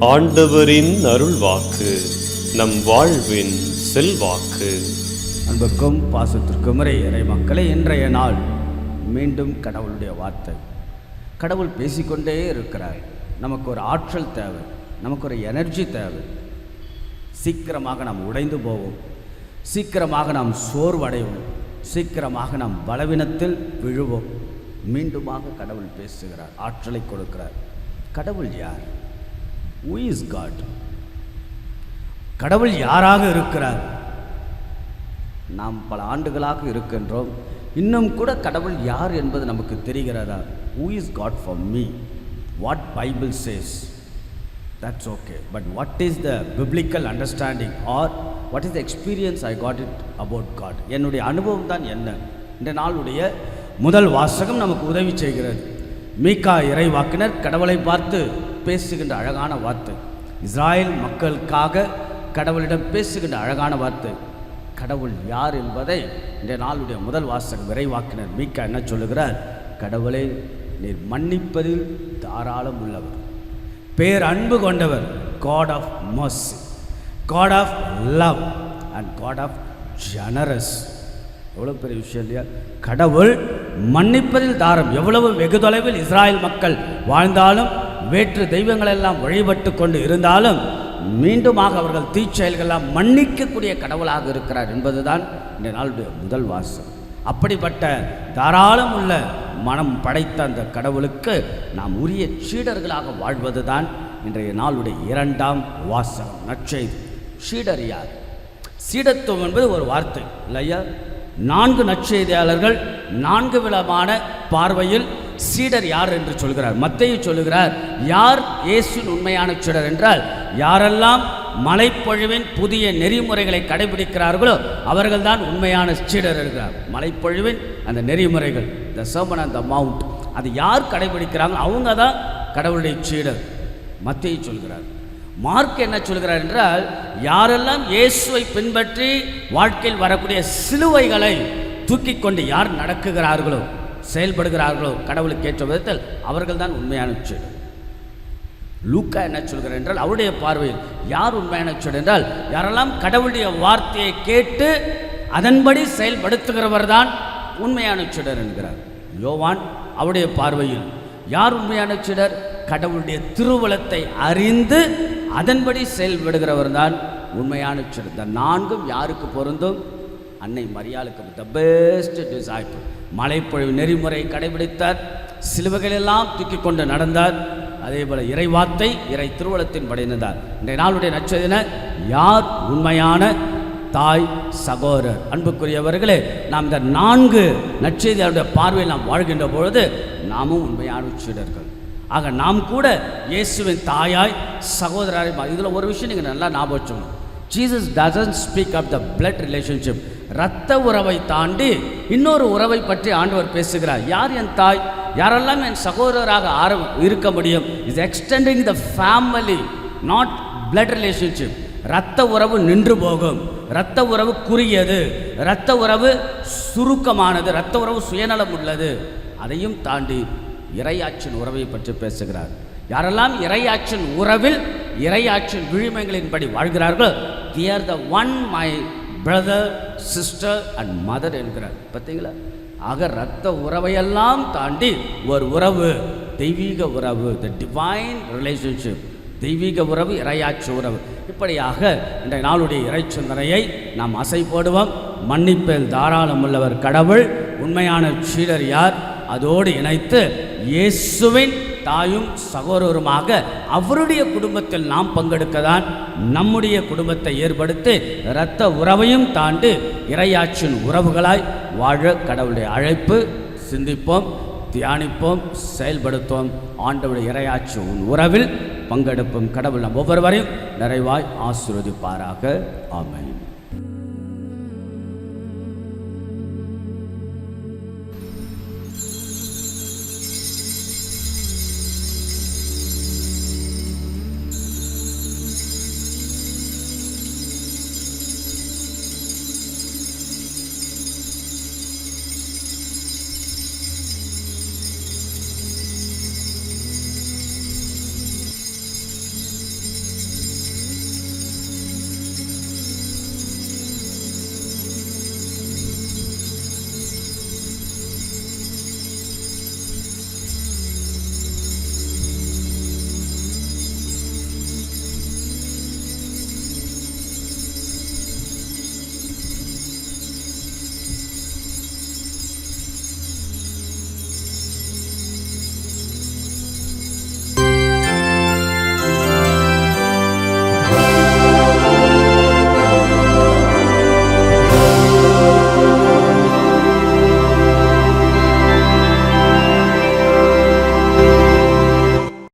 ஆண்டவரின் அருள் வாக்கு நம் வாழ்வின் செல்வாக்கு. அன்புக்கும் பாசத்திற்கும் இறை மக்களை இன்றைய நாள் மீண்டும் கடவுளுடைய வார்த்தை. கடவுள் பேசிக்கொண்டே இருக்கிறார். நமக்கு ஒரு ஆற்றல் தேவை நமக்கு ஒரு எனர்ஜி தேவை. சீக்கிரமாக நாம் உடைந்து போவோம். சீக்கிரமாக நாம் சோர்வடைவோம். சீக்கிரமாக நாம் பலவீனத்தில் விழுவோம். மீண்டுமாக கடவுள் பேசுகிறார் ஆற்றலை கொடுக்கிறார். கடவுள் யார்? ஹூ இஸ் காட் கடவுள் யாராக இருக்கிறார்? நாம் பல ஆண்டுகளாக இருக்கின்றோம். இன்னும் கூட கடவுள் யார் என்பது நமக்கு தெரிகிறதா? Who is God for me what Bible says that's okay but what is the biblical understanding or what is the experience I got it about God என்னுடைய அனுபவம் தான் என்ன? இந்த நாளுடைய முதல் வாசகம் நமக்கு உதவி செய்கிறது. மீகா இறைவாக்கினர் கடவுளை பார்த்து பேசுகின்ற அழகான வார்த்தை. இஸ்ராயல் மக்களுக்காக கடவுளிடம் பேசுகின்ற அழகான வார்த்தை. கடவுள் யார் என்பதை இந்த நாளுடைய முதல் வாசகம் விரைவாக்கினர் மீக்கா என்ன சொல்லுகிறார்? கடவுளை நீர் மன்னிப்பதில் தாராளம் உள்ளவர். பேர் அன்பு கொண்டவர் காட் ஆஃப் மஸ் God of love and God of generous எவ்வளோ பெரிய விஷயம் இல்லையா? கடவுள் மன்னிப்பதில் தாரம். எவ்வளவு வெகு தொலைவில் இஸ்ராயல் மக்கள் வாழ்ந்தாலும் வேற்று தெய்வங்களெல்லாம் வழிபட்டு கொண்டு இருந்தாலும் மீண்டுமாக அவர்கள் தீச்செயல்களெல்லாம் மன்னிக்கக்கூடிய கடவுளாக இருக்கிறார் என்பதுதான் இந்த நாளுடைய முதல் வாசம் அப்படிப்பட்ட தாராளம் உள்ள மனம் படைத்த அந்த கடவுளுக்கு நாம் உரிய சீடர்களாக வாழ்வதுதான் இன்றைய நாளுடைய இரண்டாம் வாசம் நற்செய்தி. சீடர் யார்? சீடத்துவம் என்பது ஒரு வார்த்தை இல்லையா? நான்கு நற்செய்தியாளர்கள் நான்கு விதமான பார்வையில் சீடர் யார் என்று சொல்கிறார். மத்தையை சொல்லுகிறார் யார் இயேசுவின் உண்மையான சீடர் என்றால் யாரெல்லாம் மலைப்பொழிவின் புதிய நெறிமுறைகளை கடைபிடிக்கிறார்களோ அவர்கள்தான் உண்மையான சீடர் இருக்கிறார் மலைப்பொழிவின் அந்த நெறிமுறைகள் த சர்மன் அந்த மவுண்ட் அது யார் கடைபிடிக்கிறாங்களோ அவங்க தான் கடவுளுடைய சீடர். மத்தையும் சொல்கிறார் மார்க் என்ன சொல்கிறார் என்றால் யாரெல்லாம் இயேசுவை பின்பற்றி வாழ்க்கையில் வரக்கூடிய சிலுவைகளை தூக்கி கொண்டு யார் நடக்குகிறார்களோ செயல்படுகிறார்களோ கடவுளுக்கு ஏற்ற விதத்தில் அவர்கள்தான் உண்மையான சீடர். லூக்கா என்ன சொல்கிறார் என்றால் அவருடைய பார்வையில் யார் உண்மையான சீடர் என்றால் யாரெல்லாம் கடவுளுடைய வார்த்தையை கேட்டு அதன்படி செயல்படுத்துகிறவர் தான் உண்மையான சீடர் என்கிறார். யோவான் அவருடைய பார்வையில் யார் உண்மையான சீடர்? கடவுளுடைய திருவலத்தை அறிந்து அதன்படி செயல்படுகிறவர் தான் உண்மையான சீடர் நான்கும் யாருக்கு பொருந்தும்? அன்னை மரியாளுக்கு த பெஸ்ட் டிசைபிள் மலைப்பொழிவு நெறிமுறை கடைபிடித்தார். சிலுவைகளெல்லாம் தூக்கி கொண்டு நடந்தார். அதே போல இறைவார்த்தை இறை திருவளத்தின் படைந்தார் இன்றைய நாளுடைய நச்சதின யார் உண்மையான தாய் சகோதரர்? அன்புக்குரியவர்களே நாம் இந்த நான்கு நச்செய்தியாளருடைய பார்வையில் நாம் வாழ்கின்ற பொழுது நாமும் உண்மையான சீடர்கள். ஆக நாம் கூட இயேசுவின் தாயாய் சகோதராய் இதில் ஒரு விஷயம் நீங்கள் நல்லா ஞாபகம் வச்சுக்கணும். Jesus doesn't speak of the blood relationship இரத்த உறவை தாண்டி இன்னொரு உறவை பற்றி ஆண்டவர் பேசுகிறார். யார் என் தாய்? யாரெல்லாம் என் சகோதரராக ஆரம்ப இருக்க முடியும்? Is extending the family not blood relationship இரத்த உறவு நின்று போகும். இரத்த உறவு குறுகியது. இரத்த உறவு சுருக்கமானது. இரத்த உறவு சுயநலம் உள்ளது. அதையும் தாண்டி இறையாற்றின் உறவை பற்றி பேசுகிறார். யாரெல்லாம் இறையாற்றின் உறவில் இறையாற்றின் விழுமைகளின்படி வாழ்கிறார்களோ they're the one my brother sister and mother என்கிறார். பார்த்தீங்களா? ஆக ரத்த உறவையெல்லாம் தாண்டி ஒரு உறவு தெய்வீக உறவு த டிவைன் ரிலேஷன்ஷிப் தெய்வீக உறவு இறையாட்சி உறவு. இப்படியாக இன்றைய நாளுடைய இறைச்சந்தனையை நாம் அசை போடுவோம். மன்னிப்பில் தாராளம் உள்ளவர் கடவுள் உண்மையான சீடர் யார்? அதோடு இணைத்து இயேசுவின் தாயும் சகோதரருமாக அவருடைய குடும்பத்தில் நாம் பங்கெடுக்க தான் நம்முடைய குடும்பத்தை ஏற்படுத்தி இரத்த உறவையும் தாண்டு இறையாற்றின் உறவுகளாய் வாழ கடவுளுடைய அழைப்பு சிந்திப்போம் தியானிப்போம் செயல்படுத்துவோம். ஆண்டவருடைய உன் உறவில் பங்கெடுப்போம். கடவுள் நம் ஒவ்வொருவரையும் நிறைவாய் ஆசீர்வதிப்பாராக. ஆமென்.